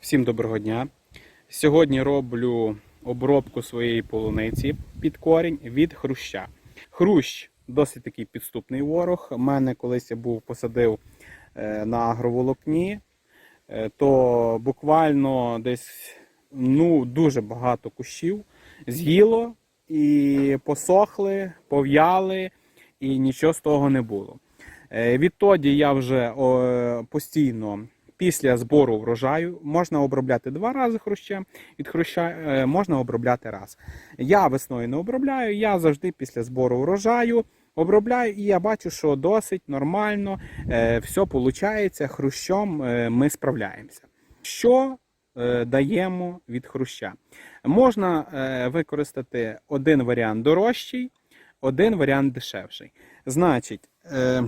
Всім доброго дня. Сьогодні роблю обробку своєї полуниці під корінь від хруща. Хрущ досить такий підступний ворог. У мене колись я був посадив е, на агроволокні, е, то буквально десь ну, дуже багато кущів з'їло і посохли, пов'яли, і нічого з того не було. Е, Відтоді я вже постійно після збору врожаю можна обробляти два рази хрущем, від хруща е, можна обробляти раз. Я весною не обробляю, я завжди після збору врожаю обробляю, і я бачу, що досить нормально е, все виходить, хрущом е, ми справляємося. Що даємо від хруща? Можна використати один варіант дорожчий, один варіант дешевший. Значить, е,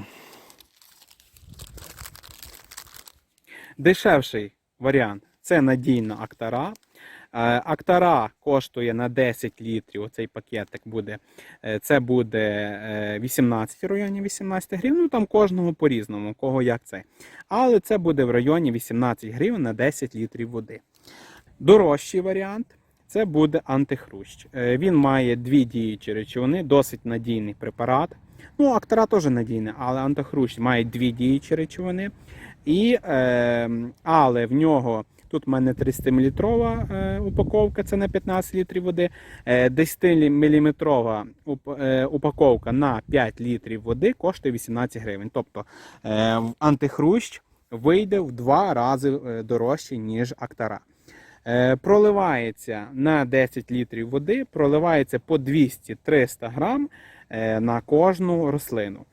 Дешевший варіант це надійна актара. Е, Актара коштує на 10 літрів. Оцей пакетик буде. е, Це буде е, 18 в районі 18 гривень. Ну там кожного по-різному, кого як це. Але це буде в районі 18 гривень на 10 літрів води. Дорожчий варіант це буде антихрущ. Е, Він має дві діючі речовини, досить надійний препарат. Ну, актара теж надійний, але антихрущ має дві діючі речовини. І, е, але в нього тут в мене 300 мл е, упаковка, це на 15 літрів води. Е, 10 мм упаковка на 5 літрів води коштує 18 гривень. Тобто е, антихрущ вийде в два рази е, дорожче, ніж актара. Е, проливається на 10 літрів води, проливається по 200-300 грам е, на кожну рослину.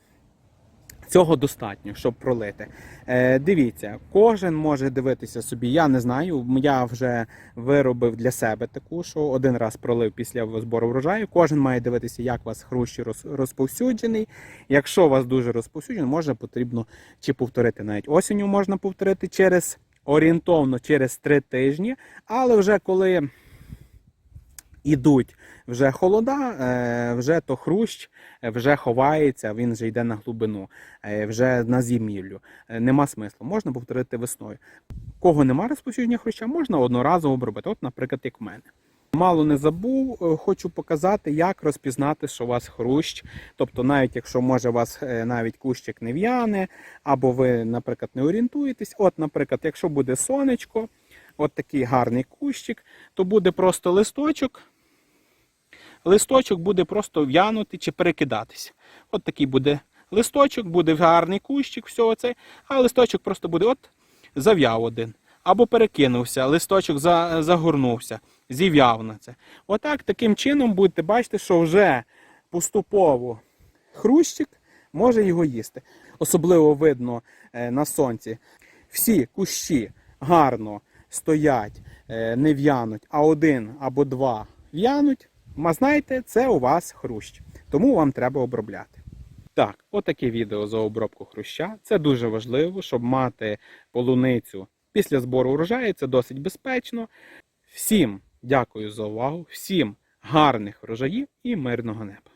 Цього достатньо, щоб пролити. Е, дивіться, кожен може дивитися собі. Я не знаю. Я вже виробив для себе таку, що один раз пролив після збору врожаю. Кожен має дивитися, як у вас хрущ роз- розповсюджений. Якщо у вас дуже розповсюджений, може потрібно чи повторити навіть осінню можна повторити через орієнтовно через три тижні, але вже коли ідуть вже холода, е, вже то хрущ е, вже ховається, він вже йде на глибину, е, вже на зимівлю. Е, Нема смислу. Можна повторити весною. Кого нема розповсюдження хруща, можна одноразово обробити. От, наприклад, як в мене. Мало не забув, хочу показати, як розпізнати, що у вас хрущ. Тобто, навіть якщо може у вас навіть кущик не в'яне, або ви, наприклад, не орієнтуєтесь. От, наприклад, якщо буде сонечко, от такий гарний кущик, то буде просто листочок. Листочок буде просто в'янути чи перекидатися. От такий буде листочок, буде гарний кущик, всього це, а листочок просто буде от зав'яв один. Або перекинувся, листочок за, загорнувся, зів'яв на це. Отак, таким чином будете бачити, що вже поступово хрущик може його їсти. Особливо видно е, на сонці. Всі кущі гарно стоять, е, не в'януть, а один або два в'януть. Знаєте, це у вас хрущ. Тому вам треба обробляти. Так, отаке відео за обробку хруща. Це дуже важливо, щоб мати полуницю після збору урожаю. Це досить безпечно. Всім дякую за увагу, всім гарних врожаїв і мирного неба.